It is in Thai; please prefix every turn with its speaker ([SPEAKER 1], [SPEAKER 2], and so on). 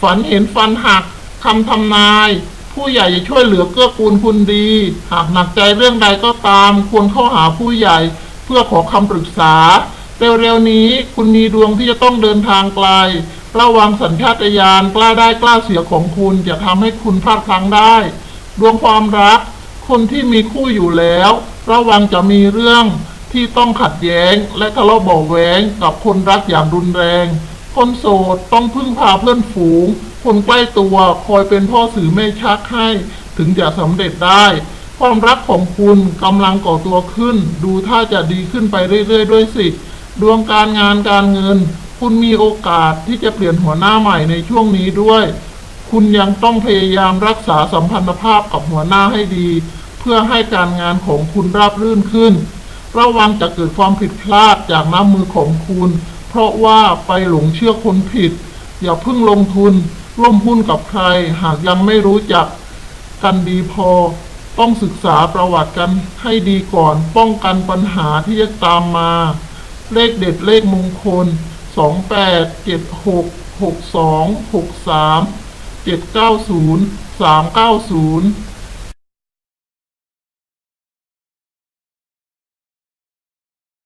[SPEAKER 1] ฝันเห็นฟันหักคำทำนาย ผู้ใหญ่จะช่วยเหลือเกื้อกูลคุณดี หากหนักใจเรื่องใดก็ตาม ควรเข้าหาผู้ใหญ่ เพื่อขอคำปรึกษา เร็วๆนี้คุณมีดวงที่จะต้องเดินทางไกลระวังสัญชาตญาณกล้าได้กล้าเสียของคุณจะทำให้คุณพลาดพลั้งได้ ดวงความรัก คนที่มีคู่อยู่แล้ว ระวังจะมีเรื่องที่ต้องขัดแย้ง และทะเลาะเบาะแหวงกับคนรักอย่างรุนแรง คนโสดต้องพึ่งพาเพื่อนฝูง คนใกล้ตัวคอยเป็นพ่อสื่อแม่ชักให้ถึงจะสำเร็จได้ ความรักของคุณกำลังก่อตัวขึ้น ดูท่าจะดีขึ้นไปเรื่อยๆ ด้วยสิ ดวงการงานการเงิน คุณมีโอกาสที่จะเปลี่ยนหัวหน้าใหม่ในช่วงนี้ด้วย คุณยังต้องพยายามรักษาสัมพันธภาพกับหัวหน้าให้ดี เพื่อให้การงานของคุณราบรื่นขึ้น ระวังจะเกิดความผิดพลาดจากน้ำมือของคุณ เพราะว่าไปหลงเชื่อคนผิด อย่าเพิ่งลงทุนร่วมหุ้นกับใคร หากยังไม่รู้จักกันดีพอ ต้องศึกษาประวัติกันให้ดีก่อน ป้องกันปัญหาที่จะตามมา เลขเด็ดเลขมงคล 28 76 62 63 790 390